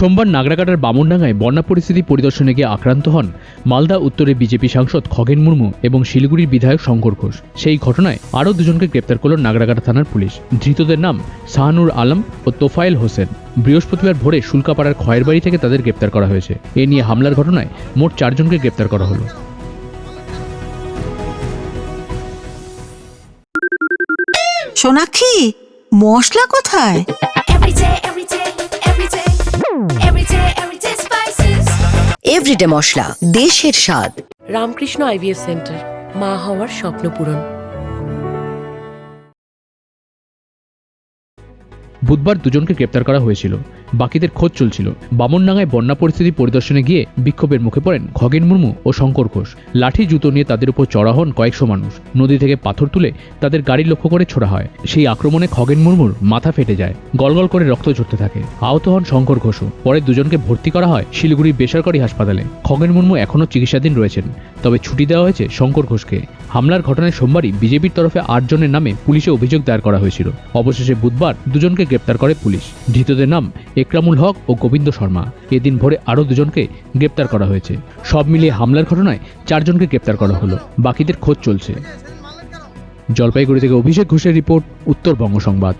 সোমবার নাগরাকাটার বামনডাঙ্গায় বন্যা পরিস্থিতি পরিদর্শনে গিয়ে আক্রান্ত হন মালদা উত্তরে বিজেপি সাংসদ খগেন মুর্মু এবং শিলিগুড়ির বিধায়ক শঙ্কর ঘোষ। সেই ঘটনায় আরও দুজনকে গ্রেপ্তার করল নাগরাকাটা থানার পুলিশ। ধৃতদের নাম শাহানুর আলম ও তোফায়েল হোসেন। বৃহস্পতিবার ভোরে শুল্কাপাড়ার খয়ের বাড়ি থেকে তাদের গ্রেপ্তার করা হয়েছে। এ নিয়ে হামলার ঘটনায় মোট চারজনকে গ্রেপ্তার করা হলো। সোনাক্ষী মশলা কোথায়? এভরিডে মশলা দেশের স্বাদ। রামকৃষ্ণ আইভিএস সেন্টার মা হওয়ার স্বপ্ন পূরণ। বুধবার দুজনকে গ্রেপ্তার করা হয়েছিল। বাকিদের খোঁজ চলছিল। বামনডাঙ্গায় বন্যা পরিস্থিতি পরিদর্শনে গিয়ে বিক্ষোভের মুখে পড়েন খগেন মুর্মু ও শঙ্কর ঘোষ। লাঠি, জুতো নিয়ে তাদের উপর চড়া হন কয়েকশো মানুষ। নদী থেকে পাথর তুলে তাদের গাড়ি লক্ষ্য করে ছোড়া হয়। সেই আক্রমণে খগেন মুর্মুর মাথা ফেটে যায়। গলগল করে রক্ত ঝরতে থাকে। আহত হন শঙ্কর ঘোষও। পরে দুজনকে ভর্তি করা হয় শিলিগুড়ি বেসরকারি হাসপাতালে। খগেন মুর্মু এখনও চিকিৎসাধীন রয়েছেন, তবে ছুটি দেওয়া হয়েছে শঙ্কর ঘোষকে। হামলার ঘটনায় সোমবারই বিজেপির তরফে আটজনের নামে পুলিশে অভিযোগ দায়ের করা হয়েছিল। অবশেষে বুধবার দুজনকে গ্রেপ্তার করে পুলিশ। ধৃতদের নাম একরামুল হক ও গোবিন্দ শর্মা। এদিন ভোরে আরও দুজনকে গ্রেপ্তার করা হয়েছে। সব মিলিয়ে হামলার ঘটনায় চারজনকে গ্রেপ্তার করা হলো। বাকিদের খোঁজ চলছে। জলপাইগুড়ি থেকে অভিষেক ঘোষের রিপোর্ট, উত্তরবঙ্গ সংবাদ।